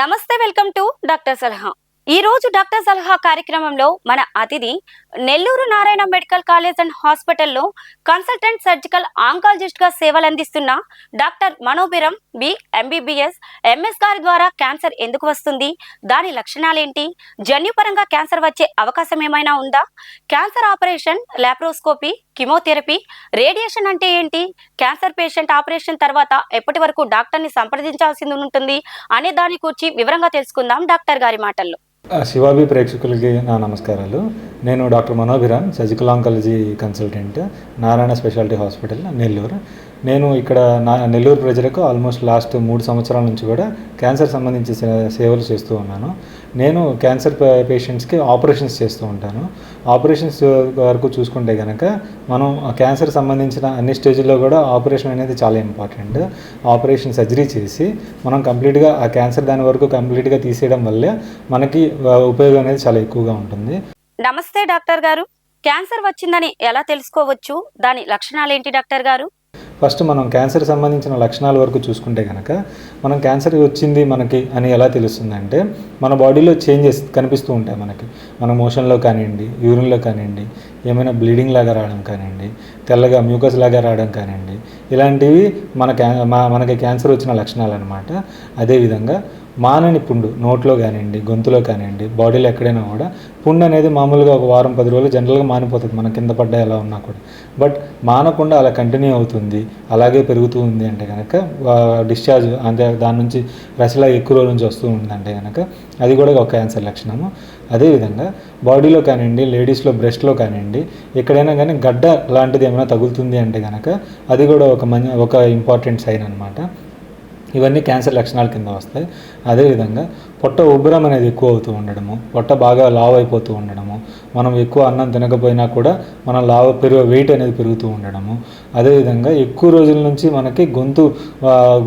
నమస్తే welcome to doctor సలహా. ఈ రోజు డాక్టర్ సలహా కార్యక్రమంలో మన అతిథి Nellore Narayana medical college and హాస్పిటల్లో కన్సల్టెంట్ సర్జికల్ ఆంకాలజిస్ట్గా సేవలు అందిస్తున్న doctor Manobhiram B MBBS MS గారి ద్వారా క్యాన్సర్ ఎందుకు వస్తుంది? దాని లక్షణాలేంటి? జన్యుపరంగా క్యాన్సర్ వచ్చే అవకాశం ఏమైనా ఉందా? Cancer operation laparoscopy chemotherapy radiation అంటే ఏంటి? క్యాన్సర్ పేషెంట్ ఆపరేషన్ తర్వాత ఎప్పటి వరకు డాక్టర్ని సంప్రదించాల్సి ఉంటుంది అనే దాని గురించి వివరంగా తెలుసుకుందాం డాక్టర్ గారి మాటల్లో. శివాబి ప్రేక్షకులకి నా నమస్కారాలు. నేను doctor Manobhiram surgical oncology consultant Narayana speciality hospital Nellore. నేను ఇక్కడ నా నెల్లూరు ప్రజలకు ఆల్మోస్ట్ లాస్ట్ మూడు సంవత్సరాల నుంచి కూడా క్యాన్సర్ సంబంధించి సే- సేవలు చేస్తూ ఉన్నాను. నేను క్యాన్సర్ పేషెంట్స్కి ఆపరేషన్స్ చేస్తూ ఉంటాను. ఆపరేషన్స్ వరకు చూసుకుంటే కనుక మనం ఆ క్యాన్సర్ సంబంధించిన అన్ని స్టేజ్లో కూడా ఆపరేషన్ అనేది చాలా ఇంపార్టెంట్. ఆపరేషన్ సర్జరీ చేసి మనం కంప్లీట్గా ఆ క్యాన్సర్ దాని వరకు కంప్లీట్గా తీసేయడం వల్లే మనకి ఉపయోగం అనేది చాలా ఎక్కువగా ఉంటుంది. నమస్తే డాక్టర్ గారు. క్యాన్సర్ వచ్చిందని ఎలా తెలుసుకోవచ్చు? దాని లక్షణాలు ఏంటి డాక్టర్ గారు? ఫస్ట్ మనం క్యాన్సర్ సంబంధించిన లక్షణాల వరకు చూసుకుంటే కనుక మనం క్యాన్సర్ వచ్చింది మనకి అని ఎలా తెలుస్తుందంటే మన బాడీలో చేంజెస్ కనిపిస్తూ ఉంటాయి మనకి. మన మోషన్లో కానివ్వండి యూరిన్లో కానివ్వండి ఏమైనా బ్లీడింగ్ లాగా రావడం కానివ్వండి తెల్లగా మ్యూకస్ లాగా రావడం కానివ్వండి ఇలాంటివి మన క్యా మా- మనకి క్యాన్సర్ వచ్చిన లక్షణాలు అనమాట అదేవిధంగా మానని పుండు నోట్లో కానివ్వండి గొంతులో కానివ్వండి బాడీలో ఎక్కడైనా కూడా పుండు అనేది మామూలుగా ఒక వారం పది రోజులు జనరల్గా మానిపోతుంది. మన కింద పడ్డ ఎలా ఉన్నా కూడా. బట్ మానకుండా అలా కంటిన్యూ అవుతుంది అలాగే పెరుగుతూ ఉంది అంటే కనుక డిశ్చార్జ్ అంటే దాని నుంచి రసలా ఎక్కువ రోజుల నుంచి వస్తూ ఉందంటే కనుక అది కూడా ఒక క్యాన్సర్ లక్షణము. అదేవిధంగా బాడీలో కానివ్వండి లేడీస్లో బ్రెస్ట్లో కానివ్వండి ఎక్కడైనా కానీ గడ్డ లాంటిది ఏమైనా తగులుతుంది అంటే కనుక అది కూడా ఒక మంచి ఒక ఇంపార్టెంట్ సైన్ అనమాట ఇవన్నీ క్యాన్సర్ లక్షణాల కింద వస్తాయి. అదేవిధంగా పొట్ట ఉబ్బరం అనేది ఎక్కువ అవుతూ ఉండడము పొట్ట బాగా లావ్ అయిపోతూ ఉండడము మనం ఎక్కువ అన్నం తినకపోయినా కూడా మన లావ్ పెరుగు వెయిట్ అనేది పెరుగుతూ ఉండడము. అదేవిధంగా ఎక్కువ రోజుల నుంచి మనకి గొంతు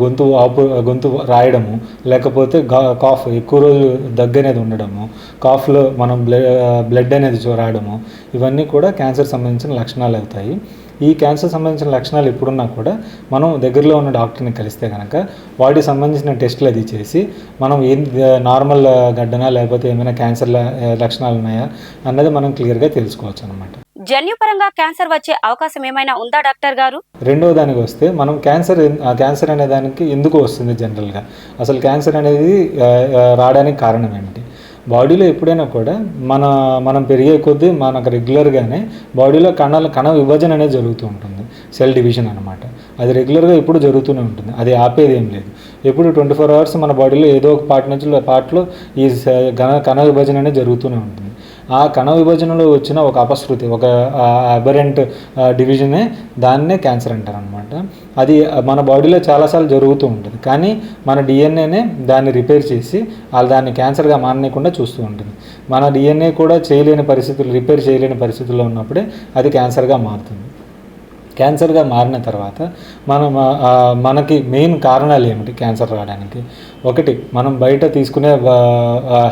గొంతు ఆపు గొంతు రాయడము లేకపోతే కాఫ్ ఎక్కువ రోజులు దగ్గు అనేది ఉండడము కాఫ్లో మనం బ్లడ్ బ్లడ్ అనేది రాయడము ఇవన్నీ కూడా క్యాన్సర్ సంబంధించిన లక్షణాలు అవుతాయి. ఈ క్యాన్సర్ సంబంధించిన లక్షణాలు ఎప్పుడున్నా కూడా మనం దగ్గరలో ఉన్న డాక్టర్ని కలిస్తే కనుక వాటికి సంబంధించిన టెస్టులు అది చేసి మనం ఏం నార్మల్ గడ్డనా లేకపోతే ఏమైనా క్యాన్సర్ లక్షణాలు ఉన్నాయా అన్నది మనం క్లియర్గా తెలుసుకోవచ్చు అనమాట జన్యుపరంగా క్యాన్సర్ వచ్చే అవకాశం ఏమైనా ఉందా డాక్టర్ గారు? రెండవ దానికి వస్తే మనం క్యాన్సర్ క్యాన్సర్ అనే దానికి ఎందుకు వస్తుంది జనరల్గా అసలు క్యాన్సర్ అనేది రావడానికి కారణం ఏమిటి? బాడీలో ఎప్పుడైనా కూడా మన మనం పెరిగే కొద్దీ మనకు రెగ్యులర్గానే బాడీలో కణాల కణ విభజన అనేది జరుగుతూ ఉంటుంది. సెల్ డివిజన్ అనమాట అది రెగ్యులర్గా ఎప్పుడు జరుగుతూనే ఉంటుంది. అది ఆపేది ఏం లేదు. ఎప్పుడు ట్వంటీ ఫోర్ అవర్స్ మన బాడీలో ఏదో ఒక పార్ట్ నుంచి పార్ట్లో ఈ స- కణ కణ విభజన అనేది జరుగుతూనే ఉంటుంది. ఆ కణ విభజనలో వచ్చిన ఒక అపశృతి ఒక అబరెంట్ డివిజనే దాన్నే క్యాన్సర్ అంటారు అనమాట అది మన బాడీలో చాలాసార్లు జరుగుతూ ఉంటుంది. కానీ మన డిఎన్ఏనే దాన్ని రిపేర్ చేసి వాళ్ళు దాన్ని క్యాన్సర్గా మానకుండా చూస్తూ ఉంటుంది. మన డిఎన్ఏ కూడా చేయలేని పరిస్థితులు రిపేర్ చేయలేని పరిస్థితుల్లో ఉన్నప్పుడే అది క్యాన్సర్గా మారుతుంది. క్యాన్సర్గా మారిన తర్వాత మనం మనకి మెయిన్ కారణాలు ఏమిటి క్యాన్సర్ రావడానికి? ఒకటి మనం బయట తీసుకునే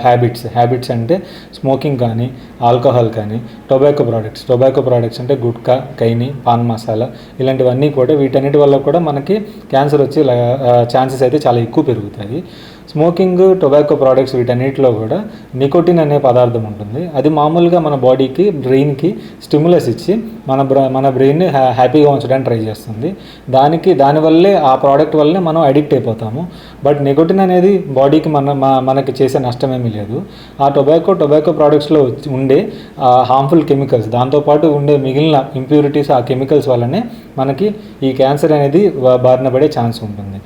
హ్యాబిట్స్ హ్యాబిట్స్ అంటే స్మోకింగ్ కానీ ఆల్కహాల్ కానీ టొబాకో ప్రోడక్ట్స్. టొబాకో ప్రోడక్ట్స్ అంటే గుట్కా కైని పాన్ మసాలా ఇలాంటివన్నీ కూడా వీటన్నిటి వల్ల కూడా మనకి క్యాన్సర్ వచ్చే ఛాన్సెస్ అయితే చాలా ఎక్కువ పెరుగుతాయి. స్మోకింగ్ టొబాకో ప్రోడక్ట్స్ వీటన్నిటిలో కూడా నికోటిన్ అనే పదార్థం ఉంటుంది. అది మామూలుగా మన బాడీకి బ్రెయిన్కి స్టిమ్యులస్ ఇచ్చి మన బ్ర మన బ్రెయిన్ని హ్యా హ్యాపీగా ఉంచడానికి ట్రై చేస్తుంది. దానికి దానివల్లే ఆ ప్రోడక్ట్ వల్లనే మనం అడిక్ట్ అయిపోతాము. బట్ నికోటిన్ అనేది బాడీకి మన మనకి చేసే నష్టమేమీ లేదు. ఆ టొబాకో టొబాకో ప్రోడక్ట్స్లో ఉండే హార్మ్ఫుల్ కెమికల్స్ దాంతోపాటు ఉండే మిగిలిన ఇంప్యూరిటీస్ ఆ కెమికల్స్ వల్లనే మనకి ఈ క్యాన్సర్ అనేది బారిన పడే ఛాన్స్ ఉంటుంది.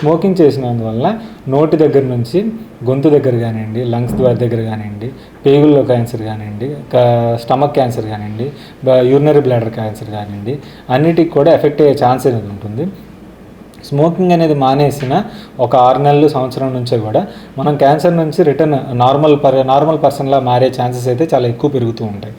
స్మోకింగ్ చేసినందువల్ల నోటి దగ్గర నుంచి గొంతు దగ్గర కానివ్వండి లంగ్స్ ద్వారా దగ్గర కానివ్వండి పేగుల్లో క్యాన్సర్ కానివ్వండి స్టమక్ క్యాన్సర్ కానివ్వండి యూరినరీ బ్లాడర్ క్యాన్సర్ కానివ్వండి అన్నిటికి కూడా ఎఫెక్ట్ అయ్యే ఛాన్స్ అనేది ఉంటుంది. స్మోకింగ్ అనేది మానేసిన ఒక ఆరు నెలలు సంవత్సరం నుంచే కూడా మనం క్యాన్సర్ నుంచి రిటర్న్ నార్మల్ పర్ నార్మల్ పర్సన్లా మారే ఛాన్సెస్ అయితే చాలా ఎక్కువ పెరుగుతూ ఉంటాయి.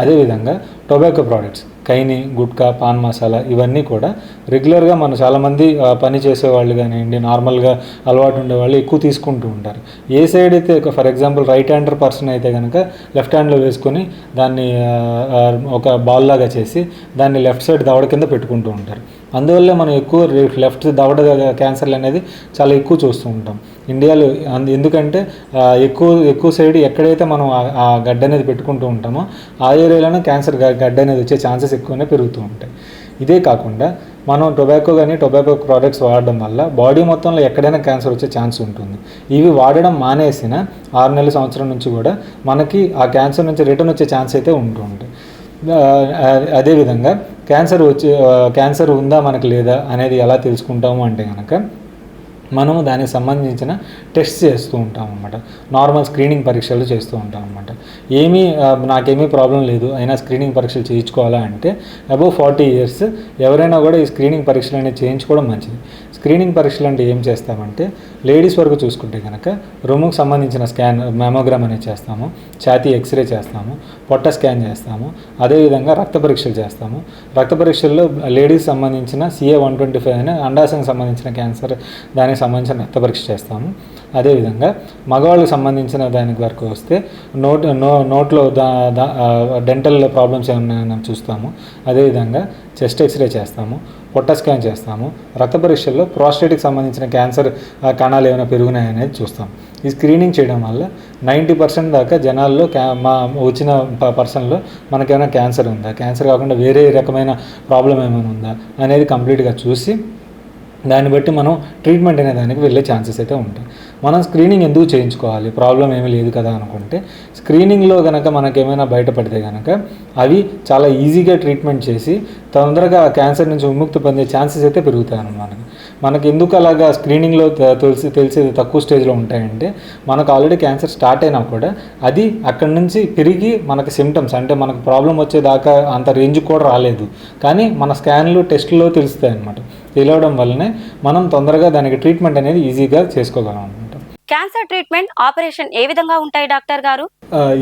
అదేవిధంగా tobacco products khaini gutka pan masala ఇవన్నీ కూడా రెగ్యులర్గా మన చాలామంది పని చేసేవాళ్ళు కానివ్వండి నార్మల్గా అలవాటు ఉండేవాళ్ళు ఎక్కువ తీసుకుంటూ ఉంటారు. ఏ సైడ్ అయితే for example right hander person అయితే కనుక లెఫ్ట్ హ్యాండ్లో వేసుకొని దాన్ని ఒక బాల్ లాగా చేసి దాన్ని లెఫ్ట్ సైడ్ దవడ కింద పెట్టుకుంటూ ఉంటారు. అందువల్ల మనం ఎక్కువ లెఫ్ట్ దవడ క్యాన్సర్లు అనేది చాలా ఎక్కువ చూస్తూ ఉంటాం. ఇండియాలో అందు- ఎందుకంటే ఎక్కువ ఎక్కువ సైడ్ ఎక్కడైతే మనం ఆ- గడ్డ అనేది పెట్టుకుంటూ ఉంటామో ఆ ఏరియాలోనే క్యాన్సర్ గడ్డ అనేది వచ్చే ఛాన్సెస్ ఎక్కువనే పెరుగుతూ ఉంటాయి. ఇదే కాకుండా మనం టొబాకో కానీ టొబాకో ప్రోడక్ట్స్ వాడడం వల్ల బాడీ మొత్తంలో ఎక్కడైనా క్యాన్సర్ వచ్చే ఛాన్స్ ఉంటుంది. ఇవి వాడడం మానేసిన ఆరు నెలల సంవత్సరం నుంచి కూడా మనకి ఆ క్యాన్సర్ నుంచి రిటర్న్ వచ్చే ఛాన్స్ అయితే ఉంటూ ఉంటాయి. అదేవిధంగా క్యాన్సర్ వచ్చి క్యాన్సర్ ఉందా మనకు లేదా అనేది ఎలా తెలుసుకుంటాము అంటే కనుక మనము దానికి సంబంధించిన టెస్ట్ చేస్తూ ఉంటాం అన్నమాట. నార్మల్ స్క్రీనింగ్ పరీక్షలు చేస్తూ ఉంటాం అన్నమాట. ఏమీ నాకేమీ ప్రాబ్లం లేదు. అయినా స్క్రీనింగ్ పరీక్షలు చేయించుకోవాలా అంటే అబౌవ్ ఫార్టీ ఇయర్స్ ఎవరైనా కూడా ఈ స్క్రీనింగ్ పరీక్షలు అనేది చేయించుకోవడం మంచిది. స్క్రీనింగ్ పరీక్షలు అంటే ఏం చేస్తామంటే లేడీస్ వరకు చూసుకుంటే కనుక రొమ్ముకు సంబంధించిన స్కాన్ మెమోగ్రామ్ అనేది చేస్తాము ఛాతీ ఎక్స్రే చేస్తాము పొట్ట స్కాన్ చేస్తాము అదేవిధంగా రక్త పరీక్షలు చేస్తాము. రక్త పరీక్షల్లో లేడీస్ సంబంధించిన సిఏ వన్ ట్వంటీ ఫైవ్ అనే అండాశకు సంబంధించిన క్యాన్సర్ దానికి సంబంధించిన రక్త పరీక్ష చేస్తాము. అదేవిధంగా మగవాళ్ళకి సంబంధించిన దానికి వరకు వస్తే నోట్ నో నోట్లో దా డెంటల్ ప్రాబ్లమ్స్ ఏమైనా చూస్తాము. అదేవిధంగా చెస్ట్ ఎక్స్రే చేస్తాము. పొట్ట స్కాన్ చేస్తాము. రక్త పరీక్షల్లో ప్రాస్టేట్కి సంబంధించిన క్యాన్సర్ కణాలు ఏమైనా పెరుగునాయనేది అనేది చూస్తాం. ఈ స్క్రీనింగ్ చేయడం వల్ల నైంటీ పర్సెంట్ దాకా జనాల్లో క్యా మా వచ్చిన పర్సన్లో మనకేమైనా క్యాన్సర్ ఉందా? క్యాన్సర్ కాకుండా వేరే రకమైన ప్రాబ్లం ఏమైనా ఉందా? అనేది కంప్లీట్గా చూసి దాన్ని బట్టి మనం ట్రీట్మెంట్ అనే దానికి వెళ్ళే ఛాన్సెస్ అయితే ఉంటాయి. మనం స్క్రీనింగ్ ఎందుకు చేయించుకోవాలి? ప్రాబ్లం ఏమీ లేదు కదా అనుకుంటే స్క్రీనింగ్లో కనుక మనకేమైనా ఏమైనా బయటపడితే కనుక అవి చాలా ఈజీగా ట్రీట్మెంట్ చేసి తొందరగా క్యాన్సర్ నుంచి విముక్తి పొందే ఛాన్సెస్ అయితే పెరుగుతాయి అన్నమాట మనకి. మనకి ఎందుకు అలాగా స్క్రీనింగ్లో తెలిసి తెలిసేది తక్కువ స్టేజ్లో ఉంటాయంటే మనకు ఆల్రెడీ క్యాన్సర్ స్టార్ట్ అయినా కూడా అది అక్కడి నుంచి పెరిగి మనకి సిమ్టమ్స్ అంటే మనకు ప్రాబ్లం వచ్చేదాకా అంత రేంజ్ కూడా రాలేదు. కానీ మన స్కాన్లు టెస్ట్లో తెలుస్తాయి అన్నమాట. తెలియడం వల్లనే మనం తొందరగా దానికి ట్రీట్మెంట్ అనేది ఈజీగా చేసుకోగలం అనమాట క్యాన్సర్ ట్రీట్మెంట్ ఆపరేషన్ ఏ విధంగా ఉంటాయి డాక్టర్ గారు?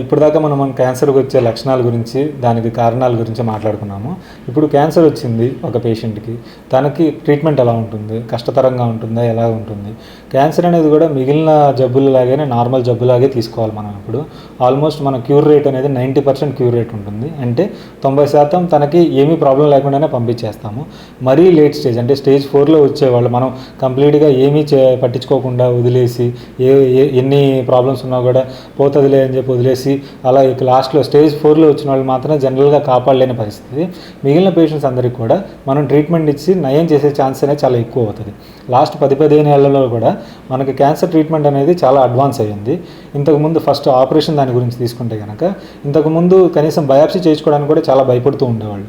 ఇప్పుడు దాకా మనం మన క్యాన్సర్కి వచ్చే లక్షణాల గురించి దానికి కారణాల గురించి మాట్లాడుకున్నాము. ఇప్పుడు క్యాన్సర్ వచ్చింది ఒక పేషెంట్కి తనకి ట్రీట్మెంట్ ఎలా ఉంటుంది? కష్టతరంగా ఉంటుందా? ఎలా ఉంటుంది? క్యాన్సర్ అనేది కూడా మిగిలిన జబ్బులలాగానే నార్మల్ జబ్బులాగే తీసుకోవాలి మనం ఇప్పుడు. ఆల్మోస్ట్ మన క్యూర్ రేట్ అనేది నైంటీ పర్సెంట్ క్యూర్ రేట్ ఉంటుంది. అంటే తొంభై శాతం తనకి ఏమీ ప్రాబ్లం లేకుండానే పంపించేస్తాము. మరీ లేట్ స్టేజ్ అంటే స్టేజ్ ఫోర్లో వచ్చేవాళ్ళు మనం కంప్లీట్గా ఏమీ చే పట్టించుకోకుండా వదిలేసి ఏ ఏ- ఎన్ని ప్రాబ్లమ్స్ ఉన్నా కూడా పోతుందిలే అని చెప్పి వదిలేసి అలా ఇక లాస్ట్లో స్టేజ్ ఫోర్లో వచ్చిన వాళ్ళు మాత్రం జనరల్గా కాపాడలేని పరిస్థితి. మిగిలిన పేషెంట్స్ అందరికీ కూడా మనం ట్రీట్మెంట్ ఇచ్చి నయం చేసే ఛాన్స్ అనేది చాలా ఎక్కువ అవుతుంది. లాస్ట్ పది పదిహేను ఏళ్ళలో కూడా మనకి క్యాన్సర్ ట్రీట్మెంట్ అనేది చాలా అడ్వాన్స్ అయ్యింది. ఇంతకుముందు ఫస్ట్ ఆపరేషన్ దాని గురించి తీసుకుంటే కనుక ఇంతకుముందు కనీసం బయాప్సీ చేయించుకోవడానికి కూడా చాలా భయపడుతూ ఉండేవాళ్ళు.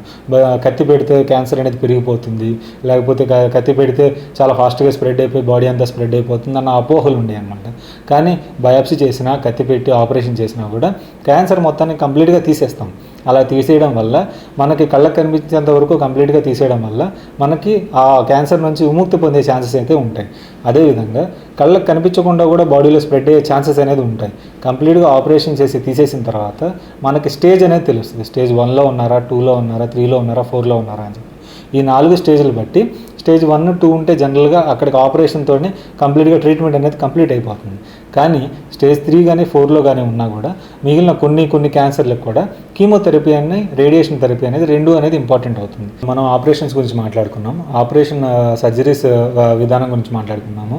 కత్తి పెడితే క్యాన్సర్ అనేది పెరిగిపోతుంది లేకపోతే కత్తి పెడితే చాలా ఫాస్ట్గా స్ప్రెడ్ అయిపోయి బాడీ అంతా స్ప్రెడ్ అయిపోతుంది అన్న అపోహలు ఉండేవి అనమాట కానీ బయాప్సీ చేసినా కత్తి పెట్టి ఆపరేషన్ చేసినా కూడా క్యాన్సర్ మొత్తాన్ని కంప్లీట్గా తీసేస్తాం. అలా తీసేయడం వల్ల మనకి కళ్ళకు కనిపించేంత వరకు కంప్లీట్గా తీసేయడం వల్ల మనకి ఆ క్యాన్సర్ నుంచి విముక్తి పొందే ఛాన్సెస్ అయితే ఉంటాయి. అదేవిధంగా కళ్ళకు కనిపించకుండా కూడా బాడీలో స్ప్రెడ్ అయ్యే ఛాన్సెస్ అనేది ఉంటాయి. కంప్లీట్గా ఆపరేషన్ చేసి తీసేసిన తర్వాత మనకి స్టేజ్ అనేది తెలుస్తుంది. స్టేజ్ వన్లో ఉన్నారా టూలో ఉన్నారా త్రీలో ఉన్నారా ఫోర్లో ఉన్నారా అని చెప్పి. ఈ నాలుగు స్టేజ్లు బట్టి స్టేజ్ వన్ టూ ఉంటే జనరల్గా అక్కడికి ఆపరేషన్తో కంప్లీట్గా ట్రీట్మెంట్ అనేది కంప్లీట్ అయిపోతుంది. కానీ స్టేజ్ త్రీ కానీ ఫోర్లో కానీ ఉన్నా కూడా మిగిలిన కొన్ని కొన్ని క్యాన్సర్లకు కూడా కీమోథెరపీ అని రేడియేషన్ థెరపీ అనేది రెండు అనేది ఇంపార్టెంట్ అవుతుంది. మనం ఆపరేషన్స్ గురించి మాట్లాడుకున్నాం ఆపరేషన్ సర్జరీస్ విధానం గురించి మాట్లాడుకున్నాము.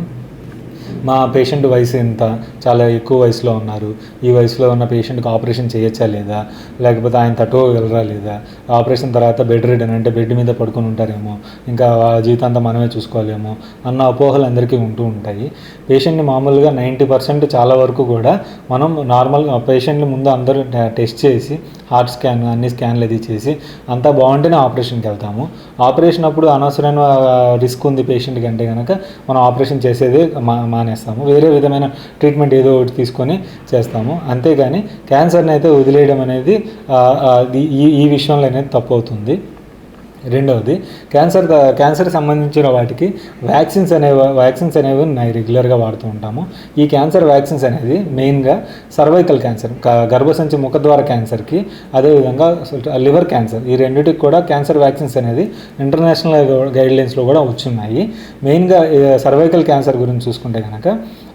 మా పేషెంట్ వయసు ఎంత? చాలా ఎక్కువ వయసులో ఉన్నారు. ఈ వయసులో ఉన్న పేషెంట్కి ఆపరేషన్ చేయొచ్చా లేదా? లేకపోతే ఆయన తట్టుకోగలరా లేదా? ఆపరేషన్ తర్వాత బెడ్ రెడ్ అంటే బెడ్ మీద పడుకొని ఉంటారేమో? ఇంకా ఆ జీవితాంతం మనమే చూసుకోవాలేమో అన్న అపోహలు అందరికీ ఉంటూ ఉంటాయి. పేషెంట్ని మామూలుగా నైంటీ పర్సెంట్ చాలా వరకు కూడా మనం నార్మల్ పేషెంట్ని ముందు అందరూ టెస్ట్ చేసి హార్ట్ స్కాన్ అన్ని స్కాన్లు అది చేసి అంతా బాగుంటేనే ఆపరేషన్కి వెళ్తాము. ఆపరేషన్ అప్పుడు అనవసరమైన రిస్క్ ఉంది పేషెంట్కి అంటే కనుక మనం ఆపరేషన్ చేసేది మా మానేస్తాము. వేరే విధమైన ట్రీట్మెంట్ ఏదో ఒకటి తీసుకొని చేస్తాము. అంతేగాని క్యాన్సర్ని అయితే వదిలేయడం అనేది ఈ- ఈ ఈ విషయంలో అనేది తప్పు అవుతుంది. రెండవది క్యాన్సర్ క్యాన్సర్ సంబంధించిన వాటికి వ్యాక్సిన్స్ అనేవి వ్యాక్సిన్స్ అనేవి ఉన్నాయి రెగ్యులర్గా వాడుతూ ఉంటాము. ఈ క్యాన్సర్ వ్యాక్సిన్స్ అనేది మెయిన్గా సర్వైకల్ క్యాన్సర్ గర్భసంచి ముఖద్వార క్యాన్సర్కి అదేవిధంగా లివర్ క్యాన్సర్ ఈ రెండింటికి కూడా క్యాన్సర్ వ్యాక్సిన్స్ అనేది ఇంటర్నేషనల్ గైడ్లైన్స్లో కూడా వచ్చున్నాయి. మెయిన్గా సర్వైకల్ క్యాన్సర్ గురించి చూసుకుంటే కనుక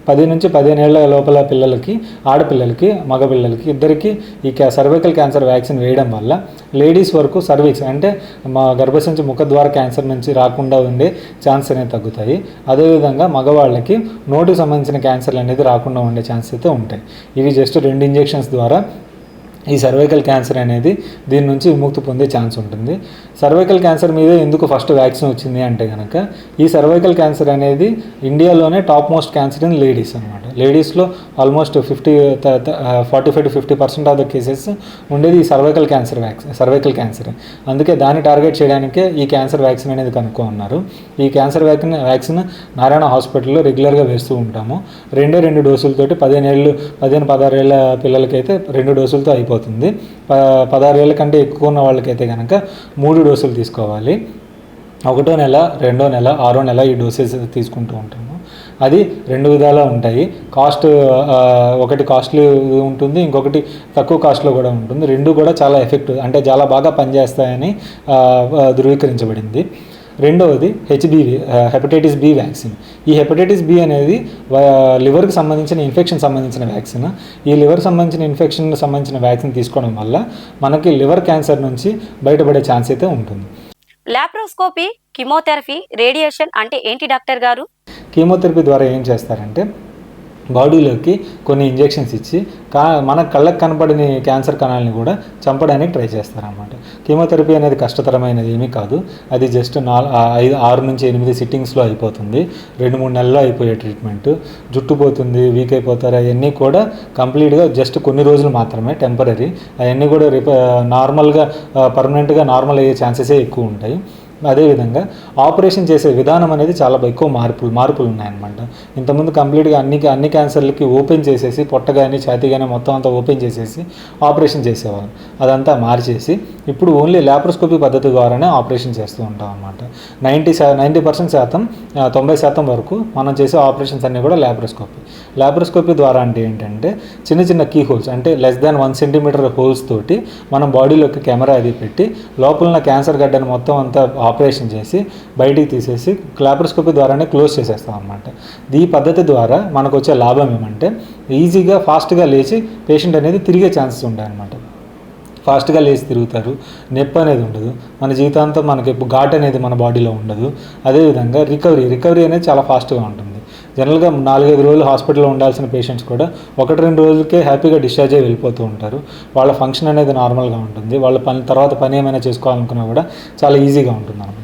పది నుంచి పదిహేను ఏళ్ళ లోపల పిల్లలకి ఆడపిల్లలకి మగపిల్లలకి ఇద్దరికి ఈ సర్వైకల్ క్యాన్సర్ వ్యాక్సిన్ వేయడం వల్ల లేడీస్ వరకు సర్వీక్స్ అంటే మా గర్భసంచి ముఖద్వార క్యాన్సర్ నుంచి రాకుండా ఉండే ఛాన్స్ అనేది తగ్గుతాయి. అదేవిధంగా మగవాళ్ళకి నోటికి సంబంధించిన క్యాన్సర్లు అనేది రాకుండా ఉండే ఛాన్స్ అయితే ఉంటాయి. ఇవి జస్ట్ రెండు ఇంజెక్షన్స్ ద్వారా ఈ సర్వైకల్ క్యాన్సర్ అనేది దీని నుంచి విముక్తి పొందే ఛాన్స్ ఉంటుంది. సర్వైకల్ క్యాన్సర్ మీద ఎందుకు ఫస్ట్ వ్యాక్సిన్ వచ్చింది అంటే కనుక ఈ సర్వైకల్ క్యాన్సర్ అనేది ఇండియాలోనే top most cancer in ladies అనమాట లేడీస్లో almost fifty forty five to fifty percent of the cases ఉండేది ఈ cervical cancer vaccine cervical cancer. అందుకే దాన్ని టార్గెట్ చేయడానికే ఈ క్యాన్సర్ వ్యాక్సిన్ అనేది కనుక్కున్నారు. ఈ క్యాన్సర్ వ్యాక్సిన్ వ్యాక్సిన్ నారాయణ హాస్పిటల్లో రెగ్యులర్గా వేస్తూ ఉంటాము. రెండే రెండు డోసులతోటి పదిహేను ఏళ్ళు పదిహేను పదహారు ఏళ్ళ పిల్లలకైతే రెండు డోసులతో అయిపోతుంది. ప పదహారు ఏళ్ళ కంటే ఎక్కువ ఉన్న వాళ్ళకైతే కనుక మూడు డోసులు తీసుకోవాలి. ఒకటో నెల రెండో నెల ఆరో నెల ఈ డోసెస్ తీసుకుంటూ ఉంటాము. అది రెండు విధాలా ఉంటాయి. కాస్ట్ ఒకటి కాస్ట్లీ ఉంటుంది ఇంకొకటి తక్కువ కాస్ట్లో కూడా ఉంటుంది. రెండు కూడా చాలా ఎఫెక్టివ్ అంటే చాలా బాగా పనిచేస్తాయని ధృవీకరించబడింది. రెండవది హెచ్బివి హెపటైటిస్ బి వ్యాక్సిన్. ఈ హెపటైటిస్ బి అనేది లివర్కి సంబంధించిన ఇన్ఫెక్షన్ సంబంధించిన వ్యాక్సిన్. ఈ లివర్ సంబంధించిన ఇన్ఫెక్షన్ సంబంధించిన వ్యాక్సిన్ తీసుకోవడం వల్ల మనకి లివర్ క్యాన్సర్ నుంచి బయటపడే ఛాన్స్ అయితే ఉంటుంది. లాప్రోస్కోపీ కిమోథెరపీ రేడియేషన్ అంటే ఏంటి డాక్టర్ గారు? కీమోథెరపీ ద్వారా ఏం చేస్తారంటే బాడీలోకి కొన్ని ఇంజెక్షన్స్ ఇచ్చి కా మన కళ్ళకు కనపడని క్యాన్సర్ కణాలని కూడా చంపడానికి ట్రై చేస్తారన్నమాట. కీమోథెరపీ అనేది కష్టతరమైనది ఏమీ కాదు. అది జస్ట్ నాలుగు ఐదు ఆరు నుంచి ఎనిమిది సిట్టింగ్స్లో అయిపోతుంది. రెండు మూడు నెలల్లో అయిపోయే ట్రీట్మెంట్. జుట్టు పోతుంది వీక్ అయిపోతారు అవన్నీ కూడా కంప్లీట్గా జస్ట్ కొన్ని రోజులు మాత్రమే టెంపరీ. అవన్నీ కూడా రిప నార్మల్గా పర్మనెంట్గా నార్మల్ అయ్యే ఛాన్సెసే ఎక్కువ ఉంటాయి. అదేవిధంగా ఆపరేషన్ చేసే విధానం అనేది చాలా ఎక్కువ మార్పులు మార్పులు ఉన్నాయన్నమాట. ఇంతకుముందు కంప్లీట్గా అన్ని అన్ని క్యాన్సర్లకి ఓపెన్ చేసేసి పొట్ట కానీ ఛాతీ కానీ మొత్తం అంతా ఓపెన్ చేసేసి ఆపరేషన్ చేసేవాళ్ళు. అదంతా మార్చేసి ఇప్పుడు ఓన్లీ ల్యాప్రోస్కోపీ పద్ధతి ద్వారానే ఆపరేషన్ చేస్తూ ఉంటాం అనమాట నైంటీ శా నైంటీ పర్సెంట్ శాతం తొంభై శాతం వరకు మనం చేసే ఆపరేషన్స్ అన్నీ కూడా ల్యాప్రోస్కోపీ. ల్యాప్రోస్కోపీ ద్వారా అంటే ఏంటంటే చిన్న చిన్న కీ హోల్స్ అంటే less than one centimetre holes తోటి మనం బాడీలోకి కెమెరా అది పెట్టి లోపల ఉన్న క్యాన్సర్ గడ్డను మొత్తం అంతా ఆపరేషన్ చేసి బయటికి తీసేసి ల్యాప్రోస్కోపీ ద్వారానే క్లోజ్ చేసేస్తాం అనమాట ఈ పద్ధతి ద్వారా మనకు వచ్చే లాభం ఏమంటే ఈజీగా ఫాస్ట్గా లేచి పేషెంట్ అనేది తిరిగే ఛాన్సెస్ ఉంటాయన్నమాట ఫాస్ట్గా లేచి తిరుగుతారు నొప్పి అనేది ఉండదు మన జీవితాంతం మనకి ఘాట్ అనేది మన బాడీలో ఉండదు. అదేవిధంగా రికవరీ రికవరీ అనేది చాలా ఫాస్ట్గా ఉంటుంది. జనరల్గా నాలుగైదు రోజులు హాస్పిటల్లో ఉండాల్సిన పేషెంట్స్ కూడా ఒకటి రెండు రోజులకే హ్యాపీగా డిశ్చార్జ్ అయ్యి వెళ్ళిపోతూ ఉంటారు. వాళ్ళ ఫంక్షన్ అనేది నార్మల్గా ఉంటుంది. వాళ్ళ పని తర్వాత పని ఏమైనా చేసుకోవాలనుకున్నా కూడా చాలా ఈజీగా ఉంటుంది అనమాట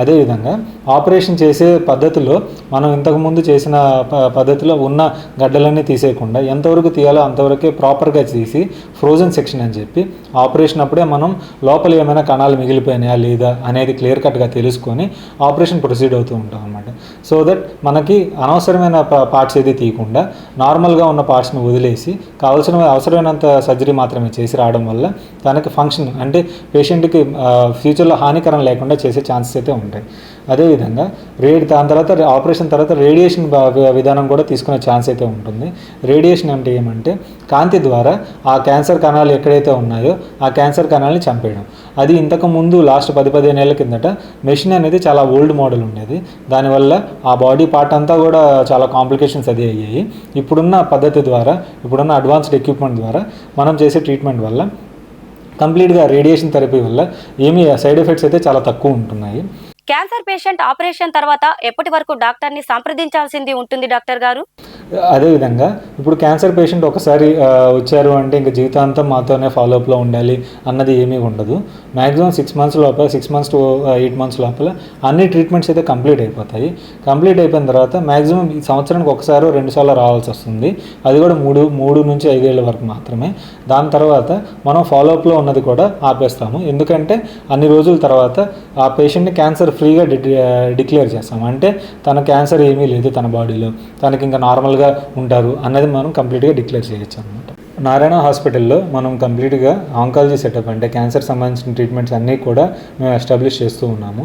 అదేవిధంగా ఆపరేషన్ చేసే పద్ధతిలో మనం ఇంతకుముందు చేసిన ప- పద్ధతిలో ఉన్న గడ్డలన్నీ తీసేయకుండా ఎంతవరకు తీయాలో అంతవరకే ప్రాపర్గా తీసి ఫ్రోజన్ సెక్షన్ అని చెప్పి ఆపరేషన్ అప్పుడే మనం లోపల ఏమైనా కణాలు మిగిలిపోయినాయా లేదా అనేది క్లియర్ కట్గా తెలుసుకొని ఆపరేషన్ ప్రొసీడ్ అవుతూ ఉంటాం అనమాట సో దట్ మనకి అనవసరమైన పార్ట్స్ ఏది తీయకుండా నార్మల్గా ఉన్న పార్ట్స్ని వదిలేసి కావాల్సిన అవసరమైనంత సర్జరీ మాత్రమే చేసి రావడం వల్ల తనకి ఫంక్షన్ అంటే పేషెంట్కి ఫ్యూచర్లో హానికరం లేకుండా చేసే ఛాన్సెస్ అయితే ఉంటాయి. అదేవిధంగా రేడి దాని తర్వాత ఆపరేషన్ తర్వాత రేడియేషన్ విధానం కూడా తీసుకునే ఛాన్స్ అయితే ఉంటుంది. రేడియేషన్ అంటే ఏమంటే కాంతి ద్వారా ఆ క్యాన్సర్ కణాలు ఎక్కడైతే ఉన్నాయో ఆ క్యాన్సర్ కణాలని చంపేయడం. అది ఇంతకు ముందు లాస్ట్ పది పదిహేను ఏళ్ళ కిందట మెషిన్ అనేది చాలా ఓల్డ్ మోడల్ ఉండేది. దానివల్ల ఆ బాడీ పార్ట్ అంతా కూడా చాలా కాంప్లికేషన్స్ అది అయ్యాయి. ఇప్పుడున్న పద్ధతి ద్వారా ఇప్పుడున్న అడ్వాన్స్డ్ ఎక్విప్మెంట్ ద్వారా మనం చేసే ట్రీట్మెంట్ వల్ల కంప్లీట్గా రేడియేషన్ థెరపీ వల్ల ఏమీ సైడ్ ఎఫెక్ట్స్ అయితే చాలా తక్కువ ఉంటున్నాయి. క్యాన్సర్ పేషెంట్ ఆపరేషన్ తర్వాత ఎప్పటి వరకు డాక్టర్ని సంప్రదించాల్సింది ఉంటుంది డాక్టర్ గారు? అదేవిధంగా ఇప్పుడు క్యాన్సర్ పేషెంట్ ఒకసారి వచ్చారు అంటే ఇంకా జీవితాంతం మాతోనే ఫాలోఅప్లో ఉండాలి అన్నది ఏమీ ఉండదు. మ్యాక్సిమం సిక్స్ మంత్స్ లోపల six months to eight months లోపల అన్ని ట్రీట్మెంట్స్ అయితే కంప్లీట్ అయిపోతాయి. కంప్లీట్ అయిపోయిన తర్వాత మ్యాక్సిమం ఈ సంవత్సరానికి ఒకసారి రెండు సార్లు రావాల్సి వస్తుంది. అది కూడా మూడు మూడు నుంచి ఐదేళ్ళ వరకు మాత్రమే. దాని తర్వాత మనం ఫాలోఅప్లో ఉన్నది కూడా ఆపేస్తాము. ఎందుకంటే అన్ని రోజుల తర్వాత ఆ పేషెంట్ని క్యాన్సర్ ఫ్రీగా డిక్లేర్ చేస్తాము అంటే తన క్యాన్సర్ ఏమీ లేదు తన బాడీలో. తనకి ఇంకా నార్మల్గా ఉంటారు అన్నది మనం కంప్లీట్గా డిక్లేర్ చేయొచ్చు అనమాట నారాయణ హాస్పిటల్లో మనం కంప్లీట్గా ఆంకాలజీ సెటప్ అంటే క్యాన్సర్ సంబంధించిన ట్రీట్మెంట్స్ అన్నీ కూడా మేము ఎస్టాబ్లిష్ చేస్తూ ఉన్నాము.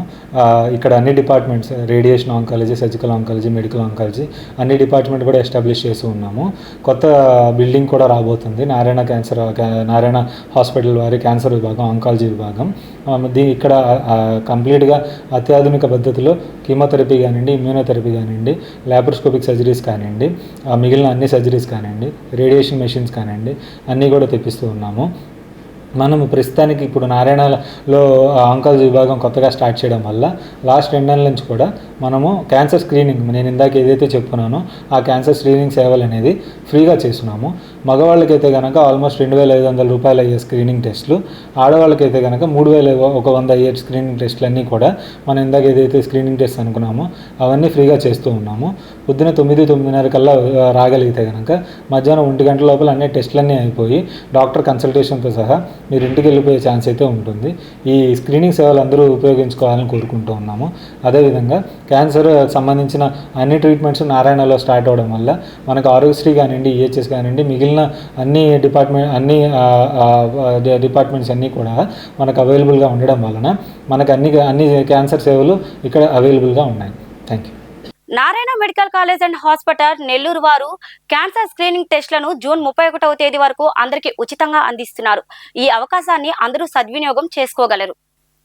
ఇక్కడ అన్ని departments radiation oncology surgical oncology medical oncology అన్ని డిపార్ట్మెంట్ కూడా ఎస్టాబ్లిష్ చేస్తూ ఉన్నాము. కొత్త బిల్డింగ్ కూడా రాబోతుంది. నారాయణ క్యాన్సర్ నారాయణ హాస్పిటల్ వారి క్యాన్సర్ విభాగం ఆంకాలజీ విభాగం. ఆ, దీ ఇక్కడ కంప్లీట్గా అత్యాధునిక పద్ధతిలో కీమోథెరపీ కానివ్వండి ఇమ్యూనోథెరపీ కానివ్వండి ల్యాప్రోస్కోపిక్ సర్జరీస్ కానివ్వండి మిగిలిన అన్ని సర్జరీస్ కానివ్వండి రేడియేషన్ మెషిన్స్ కానివ్వండి అన్నీ కూడా తెప్పిస్తూ ఉన్నాము. మనము ప్రస్తుతానికి ఇప్పుడు నారాయణలో ఆంకాలజీ విభాగం కొత్తగా స్టార్ట్ చేయడం వల్ల లాస్ట్ రెండు నెలల నుంచి కూడా మనము క్యాన్సర్ స్క్రీనింగ్ నేను ఇందాక ఏదైతే చెప్పుకున్నానో ఆ క్యాన్సర్ స్క్రీనింగ్ సేవలు అనేది ఫ్రీగా చేస్తున్నాము. మగవాళ్ళకైతే కనుక ఆల్మోస్ట్ రెండు వేల ఐదు వందల రూపాయలు అయ్యే స్క్రీనింగ్ టెస్ట్లు ఆడవాళ్ళకైతే కనుక మూడు వేల ఒక వంద అయ్యే స్క్రీనింగ్ టెస్ట్లన్నీ కూడా మనం ఇందాక ఏదైతే స్క్రీనింగ్ టెస్ట్ అనుకున్నామో అవన్నీ ఫ్రీగా చేస్తూ ఉన్నాము. పొద్దున తొమ్మిది తొమ్మిదిన్నర కల్లా రాగలిగితే కనుక మధ్యాహ్నం ఒంటి గంట లోపల అన్ని టెస్ట్లన్నీ అయిపోయి డాక్టర్ కన్సల్టేషన్తో సహా మీరు ఇంటికి వెళ్ళిపోయే ఛాన్స్ అయితే ఉంటుంది. ఈ స్క్రీనింగ్ సేవలు అందరూ ఉపయోగించుకోవాలని కోరుకుంటూ ఉన్నాము. అదేవిధంగా క్యాన్సర్ సంబంధించిన అన్ని ట్రీట్మెంట్స్ నారాయణలో స్టార్ట్ అవ్వడం వల్ల మనకు ఆరోగ్యశ్రీ కానివ్వండి ఈహెచ్ఎస్ కానివ్వండి మిగిలిన అన్ని డిపార్ట్మెంట్ అన్ని డిపార్ట్మెంట్స్ అన్నీ కూడా మనకు అవైలబుల్గా ఉండడం వలన మనకు అన్ని అన్ని క్యాన్సర్ సేవలు ఇక్కడ అవైలబుల్గా ఉన్నాయి. Thank you Narayana medical college and hospital Nellore వారు క్యాన్సర్ స్క్రీనింగ్ టెస్ట్లను జూన్ ముప్పై ఒకటవ తేదీ వరకు అందరికీ ఉచితంగా అందిస్తున్నారు. ఈ అవకాశాన్ని అందరూ సద్వినియోగం చేసుకోగలరు.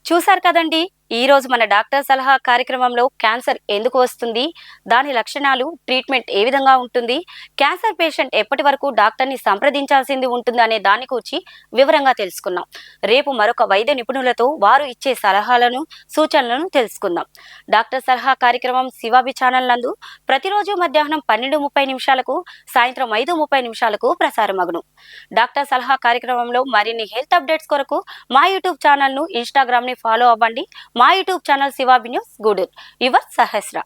చూశారు కదండి? ఈరోజు మన డాక్టర్ సలహా కార్యక్రమంలో క్యాన్సర్ ఎందుకు వస్తుంది? దాని లక్షణాలు ట్రీట్మెంట్ ఏ విధంగా ఉంటుంది? క్యాన్సర్ పేషెంట్ ఎప్పటి వరకు డాక్టర్ని సంప్రదించాల్సింది ఉంటుంది అనే దాని గురించి వివరంగా తెలుసుకున్నాం రేపు మరొక వైద్య నిపుణులతో వారు ఇచ్చే సలహాలను సూచనలను తెలుసుకుందాం. డాక్టర్ సలహా కార్యక్రమం శివాబి ఛానల్ నందు ప్రతిరోజు మధ్యాహ్నం పన్నెండు ముప్పై నిమిషాలకు సాయంత్రం ఐదు ముప్పై నిమిషాలకు ప్రసారమగును డాక్టర్ సలహా కార్యక్రమంలో మరిన్ని హెల్త్ అప్డేట్స్ కొరకు మా యూట్యూబ్ ఛానల్ను ఇన్స్టాగ్రామ్ని ఫాలో అవ్వండి. మా YouTube channel Shivabi news Gudur. Your Sahasra.